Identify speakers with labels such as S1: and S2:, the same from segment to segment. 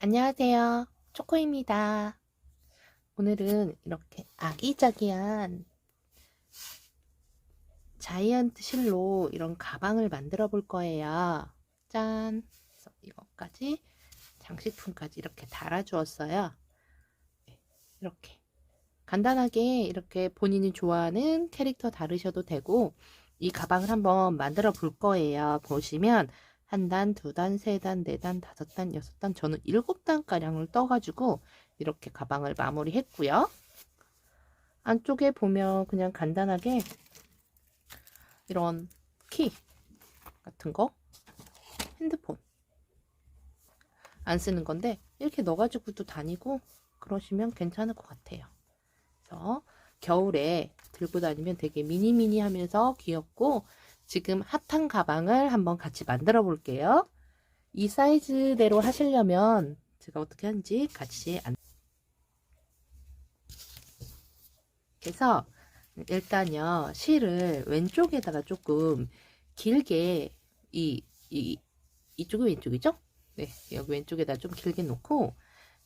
S1: 안녕하세요. 초코입니다. 오늘은 이렇게 아기자기한 자이언트 실로 이런 가방을 만들어 볼 거예요. 짠! 이것까지 장식품까지 이렇게 달아주었어요. 네, 이렇게 간단하게 이렇게 본인이 좋아하는 캐릭터 다르셔도 되고 이 가방을 한번 만들어 볼 거예요. 보시면 한 단, 두 단, 세 단, 네 단, 다섯 단, 여섯 단, 저는 일곱 단가량을 떠가지고 이렇게 가방을 마무리 했고요. 안쪽에 보면 그냥 간단하게 이런 키 같은 거, 핸드폰 안 쓰는 건데 이렇게 넣어가지고도 다니고 그러시면 괜찮을 것 같아요. 그래서 겨울에 들고 다니면 되게 미니미니 하면서 귀엽고 지금 핫한 가방을 한번 같이 만들어 볼게요. 이 사이즈대로 하시려면 제가 어떻게 하는지 같이 안... 그래서 일단요 실을 왼쪽에다가 조금 길게 이, 이 이쪽이 왼쪽이죠? 네 여기 왼쪽에다 좀 길게 놓고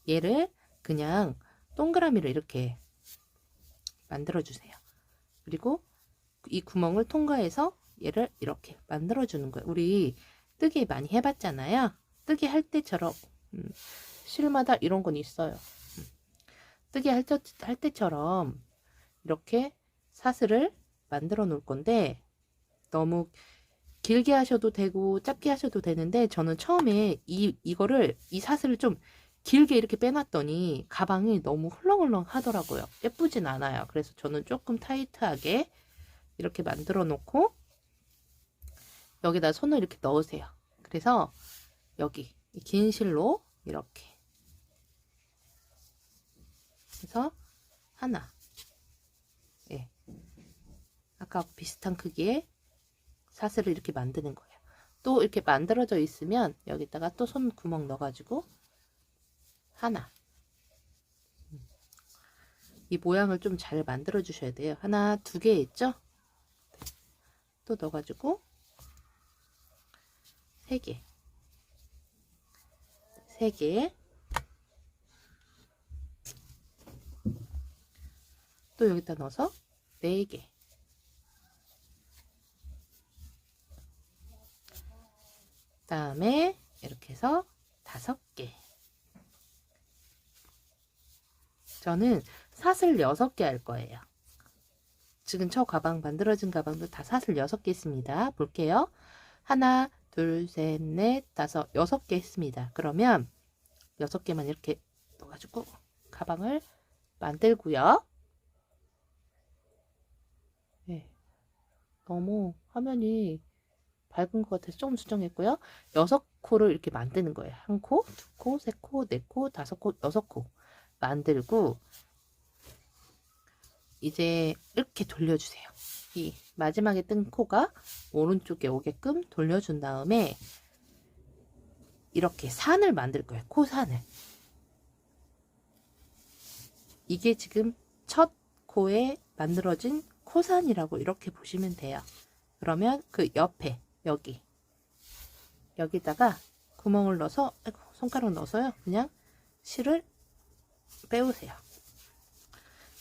S1: 얘를 그냥 동그라미로 이렇게 만들어 주세요. 그리고 이 구멍을 통과해서 얘를 이렇게 만들어 주는 거예요. 우리 뜨개 많이 해봤잖아요. 뜨개 할 때처럼 음, 실마다 이런 건 있어요. 음, 뜨개 할, 때, 할 때처럼 이렇게 사슬을 만들어 놓을 건데 너무 길게 하셔도 되고 짧게 하셔도 되는데 저는 처음에 이 이거를 이 사슬을 좀 길게 이렇게 빼놨더니 가방이 너무 헐렁헐렁 하더라고요. 예쁘진 않아요. 그래서 저는 조금 타이트하게 이렇게 만들어 놓고 여기다 손을 이렇게 넣으세요. 그래서 여기 긴 실로 이렇게 그래서 하나 예. 아까 비슷한 크기의 사슬을 이렇게 만드는 거예요. 또 이렇게 만들어져 있으면 여기다가 또 손 구멍 넣어가지고 하나 이 모양을 좀 잘 만들어 주셔야 돼요. 하나 두 개 있죠? 또 넣어가지고 세 개, 세 개, 또 여기다 넣어서 네 개. 다음에 이렇게 해서 다섯 개. 저는 사슬 여섯 개할 거예요. 지금 저 가방 만들어진 가방도 다 사슬 여섯 개 있습니다. 볼게요. 하나, 둘, 셋, 넷, 다섯, 여섯 개 했습니다. 그러면 여섯 개만 이렇게 넣어가지고 가방을 만들고요. 네. 너무 화면이 밝은 것 같아서 조금 수정했고요. 여섯 코를 이렇게 만드는 거예요. 한 코, 두 코, 세 코, 네 코, 다섯 코, 여섯 코 만들고 이제 이렇게 돌려주세요. 이 마지막에 뜬 코가 오른쪽에 오게끔 돌려준 다음에 이렇게 산을 만들 거예요. 코산을. 이게 지금 첫 코에 만들어진 코산이라고 이렇게 보시면 돼요. 그러면 그 옆에 여기 여기다가 구멍을 넣어서 손가락 넣어서요. 그냥 실을 빼우세요.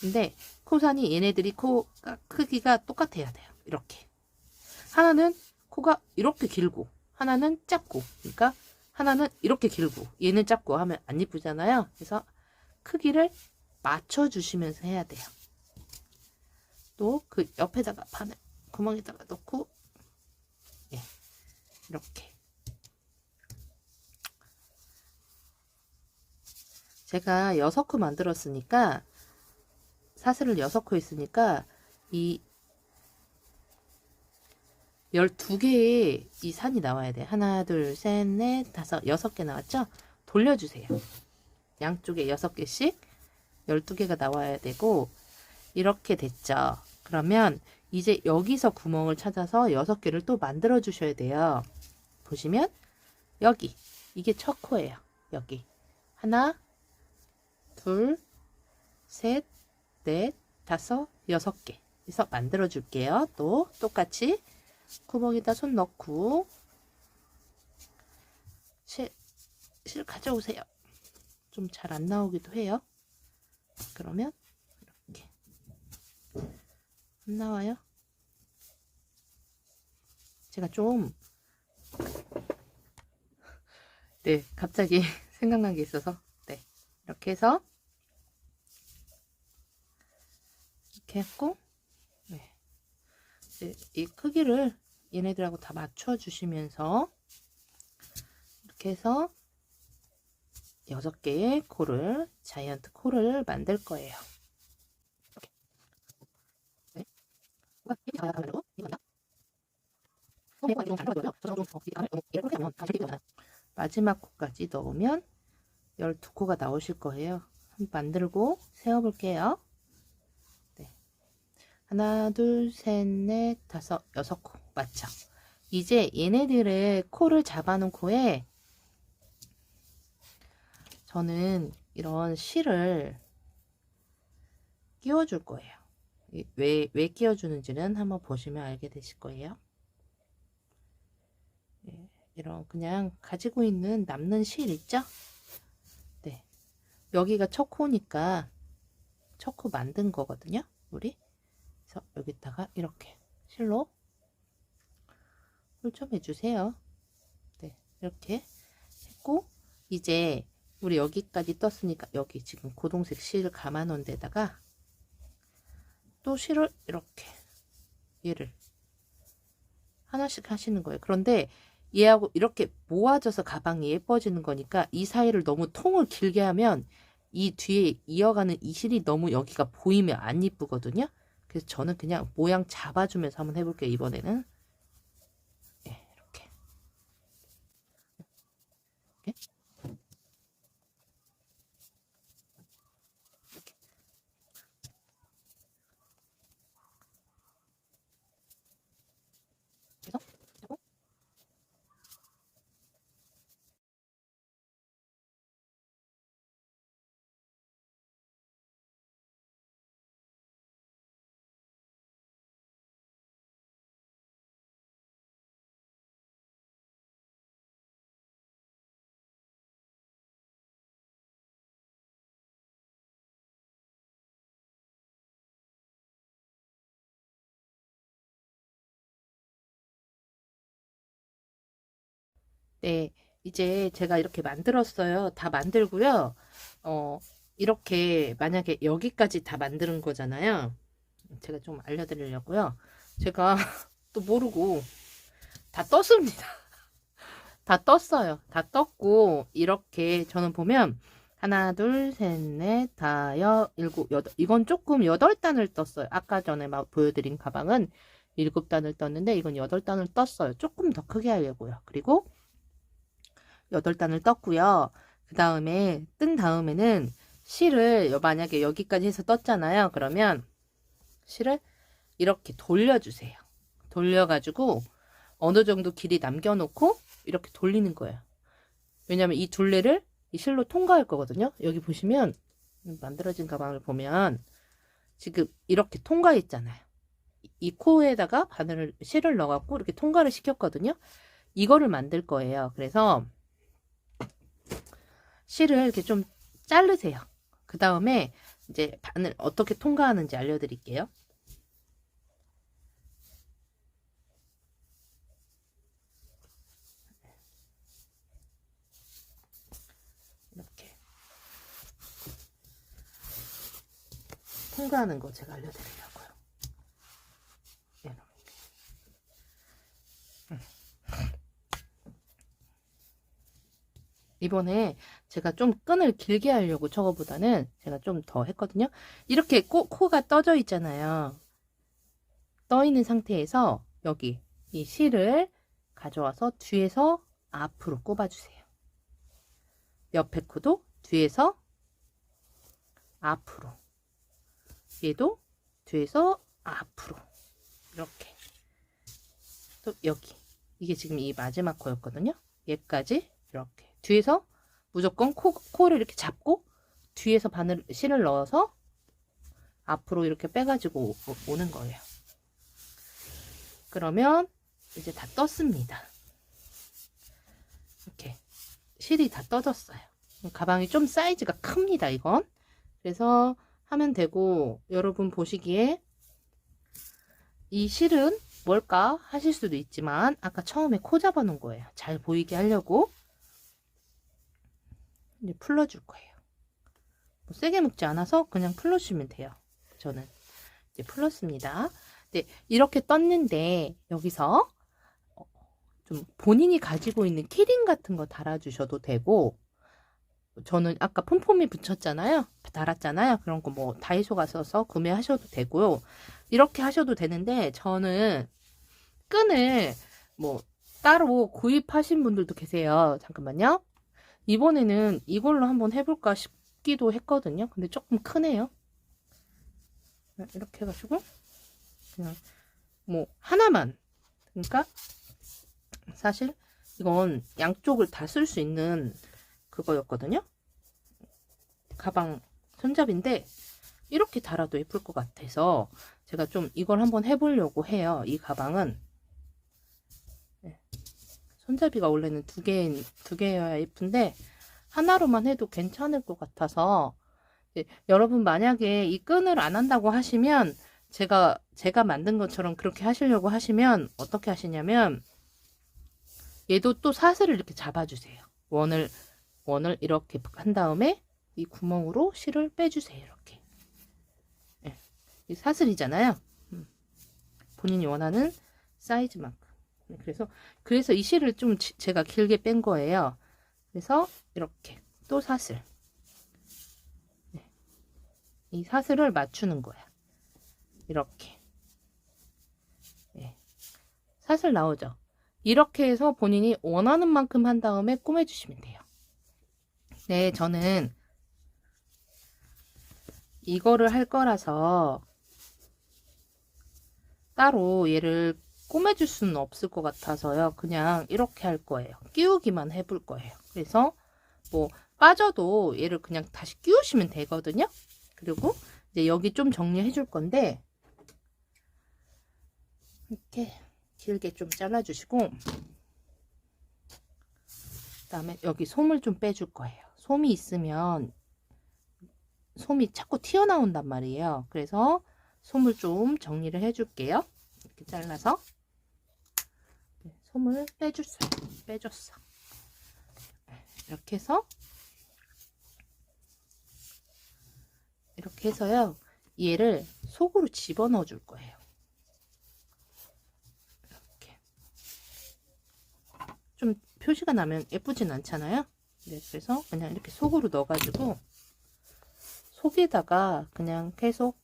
S1: 근데 코산이 얘네들이 코 크기가 똑같아야 돼요. 이렇게. 하나는 코가 이렇게 길고 하나는 작고 그러니까 하나는 이렇게 길고 얘는 작고 하면 안 예쁘잖아요. 그래서 크기를 맞춰 주시면서 해야 돼요. 또 그 옆에다가 바늘 구멍에다가 넣고 예, 이렇게 제가 여섯 코 만들었으니까 사슬을 여섯 코 있으니까 이 12개의 이 산이 나와야 돼. 하나, 둘, 셋, 넷, 다섯, 여섯 개 나왔죠? 돌려주세요. 양쪽에 여섯 개씩 12개가 나와야 되고, 이렇게 됐죠? 그러면 이제 여기서 구멍을 찾아서 여섯 개를 또 만들어 주셔야 돼요. 보시면, 여기. 이게 첫 코예요. 여기. 하나, 둘, 셋, 넷, 다섯, 여섯 개. 그래서 만들어 줄게요. 또 똑같이 구멍에다 손 넣고 실, 실 가져오세요. 좀 잘 안 나오기도 해요. 그러면 이렇게 안 나와요. 제가 좀 네, 갑자기 생각난 게 있어서 네, 이렇게 해서 이렇게 했고 네. 이제 이 크기를 얘네들하고 다 맞춰 주시면서 이렇게 해서 여섯 개의 코를 자이언트 코를 만들 거예요. 마지막 코까지 넣으면 12코가 나오실 거예요. 한번 만들고 세어볼게요. 네. 하나, 둘, 셋, 넷, 다섯, 여섯 코. 맞죠? 이제 얘네들의 코를 잡아놓은 코에 저는 이런 실을 끼워줄 거예요. 이- 왜, 왜 끼워주는지는 한번 보시면 알게 되실 거예요. 예, 이런 그냥 가지고 있는 남는 실 있죠? 네. 여기가 첫 코니까 첫 코 만든 거거든요. 우리. 그래서 여기다가 이렇게 실로 홀 좀 해주세요. 네. 이렇게 했고 이제 우리 여기까지 떴으니까 여기 지금 고동색 실 감아 놓은 데다가 또 실을 이렇게 얘를 하나씩 하시는 거예요. 그런데 얘하고 이렇게 모아져서 가방이 예뻐지는 거니까 이 사이를 너무 통을 길게 하면 이 뒤에 이어가는 이 실이 너무 여기가 보이면 안 이쁘거든요. 그래서 저는 그냥 모양 잡아주면서 한번 해볼게요. 이번에는 네, 이렇게 이렇게 네, 이제 제가 이렇게 만들었어요. 다 만들고요. 어, 이렇게 만약에 여기까지 다 만드는 거잖아요. 제가 좀 알려드리려고요. 제가 또 모르고 다 떴습니다. 다 떴어요. 다 떴고 이렇게 저는 보면 하나, 둘, 셋, 넷, 다섯, 일곱, 여덟. 이건 조금 여덟 단을 떴어요. 아까 전에 막 보여드린 가방은 일곱 단을 떴는데 이건 여덟 단을 떴어요. 조금 더 크게 하려고요. 그리고 여덟 단을 떴고요. 그 다음에 뜬 다음에는 실을 여- 만약에 여기까지 해서 떴잖아요. 그러면 실을 이렇게 돌려주세요. 돌려가지고 어느 정도 길이 남겨놓고 이렇게 돌리는 거예요. 왜냐면 이 둘레를 이 실로 통과할 거거든요. 여기 보시면 만들어진 가방을 보면 지금 이렇게 통과했잖아요. 이- 이 코에다가 바늘을 실을 넣어갖고 이렇게 통과를 시켰거든요. 이거를 만들 거예요. 그래서 실을 이렇게 좀 자르세요. 그 다음에 이제 바늘 어떻게 통과하는지 알려드릴게요. 이렇게 통과하는 거 제가 알려드리려고요. 이렇게. 음. 이번에 제가 좀 끈을 길게 하려고 저거보다는 제가 좀 더 했거든요. 이렇게 코, 코가 떠져 있잖아요. 떠 있는 상태에서 여기 이 실을 가져와서 뒤에서 앞으로 꼽아주세요. 옆에 코도 뒤에서 앞으로 얘도 뒤에서 앞으로 이렇게 또 여기 이게 지금 이 마지막 코였거든요. 얘까지 이렇게 뒤에서 무조건 코, 코를 이렇게 잡고 뒤에서 바늘 실을 넣어서 앞으로 이렇게 빼가지고 오- 오는 거예요. 그러면 이제 다 떴습니다. 이렇게 실이 다 떠졌어요. 가방이 좀 사이즈가 큽니다, 이건. 그래서 하면 되고, 여러분 보시기에 이 실은 뭘까 하실 수도 있지만, 아까 처음에 코 잡아 놓은 거예요. 잘 보이게 하려고. 이제 풀러줄 거예요. 뭐 세게 묶지 않아서 그냥 풀러주시면 돼요. 저는 이제 풀렀습니다. 네, 이렇게 떴는데, 여기서 어, 좀 본인이 가지고 있는 키링 같은 거 달아주셔도 되고, 저는 아까 폼폼이 붙였잖아요. 달았잖아요. 그런 거 뭐 다이소 가서 구매하셔도 되고요. 이렇게 하셔도 되는데 저는 끈을 뭐 따로 구입하신 분들도 계세요. 잠깐만요. 이번에는 이걸로 한번 해볼까 싶기도 했거든요. 근데 조금 크네요. 이렇게 해가지고 그냥 뭐 하나만 그러니까 사실 이건 양쪽을 다 쓸 수 있는 그거였거든요. 가방 손잡이인데 이렇게 달아도 예쁠 것 같아서 제가 좀 이걸 한번 해보려고 해요. 이 가방은 네. 손잡이가 원래는 두 개, 두 개여야 예쁜데 하나로만 해도 괜찮을 것 같아서 네. 여러분 만약에 이 끈을 안 한다고 하시면 제가 제가 만든 것처럼 그렇게 하시려고 하시면 어떻게 하시냐면 얘도 또 사슬을 이렇게 잡아주세요. 원을 원을 이렇게 한 다음에 이 구멍으로 실을 빼주세요. 이렇게. 네. 이 사슬이잖아요. 음. 본인이 원하는 사이즈만큼. 네. 그래서 그래서 이 실을 좀 지, 제가 길게 뺀 거예요. 그래서 이렇게 또 사슬. 네. 이 사슬을 맞추는 거야. 이렇게. 네. 사슬 나오죠. 이렇게 해서 본인이 원하는 만큼 한 다음에 꾸며주시면 돼요. 네, 저는 이거를 할 거라서 따로 얘를 꾸며줄 수는 없을 것 같아서요. 그냥 이렇게 할 거예요. 끼우기만 해볼 거예요. 그래서 뭐 빠져도 얘를 그냥 다시 끼우시면 되거든요. 그리고 이제 여기 좀 정리해 줄 건데 이렇게 길게 좀 잘라주시고 그 다음에 여기 솜을 좀 빼줄 거예요. 솜이 있으면 솜이 자꾸 튀어나온단 말이에요. 그래서 솜을 좀 정리를 해줄게요. 이렇게 잘라서 네, 솜을 빼줬어요. 빼줬어. 이렇게 해서 이렇게 해서요. 얘를 속으로 집어넣어 줄 거예요. 이렇게 좀 표시가 나면 예쁘진 않잖아요. 네, 그래서 그냥 이렇게 속으로 넣어가지고 속에다가 그냥 계속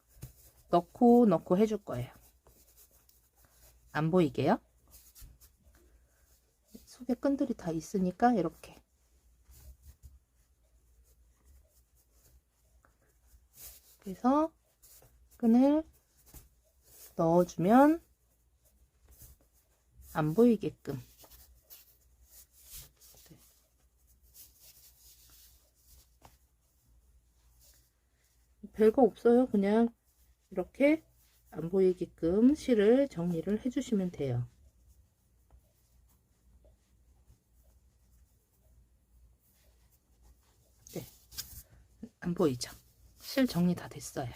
S1: 넣고 넣고 해줄 거예요. 안 보이게요? 속에 끈들이 다 있으니까 이렇게 그래서 끈을 넣어주면 안 보이게끔 별거 없어요. 그냥 이렇게 안 보이게끔 실을 정리를 해주시면 돼요. 안 보이죠? 실 정리 다 됐어요.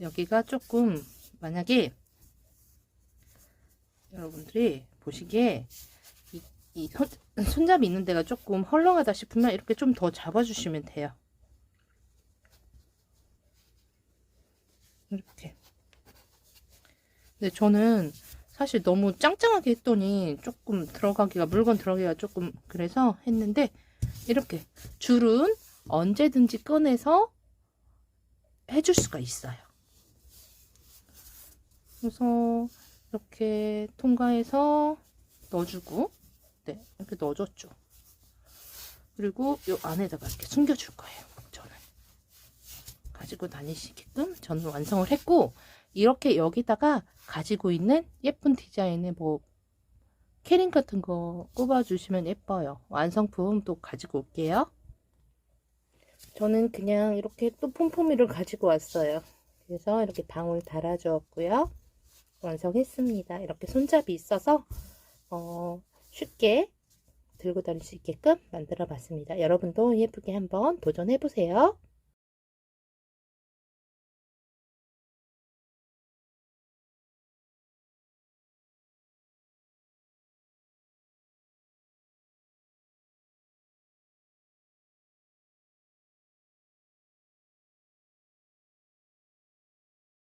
S1: 여기가 조금 만약에 여러분들이 보시기에 이, 이 손, 손잡이 있는 데가 조금 헐렁하다 싶으면 이렇게 좀 더 잡아주시면 돼요. 이렇게. 근데 저는 사실 너무 짱짱하게 했더니 조금 들어가기가 물건 들어가기가 조금 그래서 했는데 이렇게 줄은 언제든지 꺼내서 해줄 수가 있어요. 그래서 이렇게 통과해서 넣어주고 네 이렇게 넣어줬죠. 그리고 이 안에다가 이렇게 숨겨줄 거예요. 가지고 다니시게끔 저는 완성을 했고 이렇게 여기다가 가지고 있는 예쁜 디자인의 뭐 캐링 같은 거 꼽아주시면 예뻐요. 완성품 또 가지고 올게요. 저는 그냥 이렇게 또 폼폼이를 가지고 왔어요. 그래서 이렇게 방울 달아주었고요. 완성했습니다. 이렇게 손잡이 있어서 어, 쉽게 들고 다닐 수 있게끔 만들어 봤습니다. 여러분도 예쁘게 한번 도전해 보세요.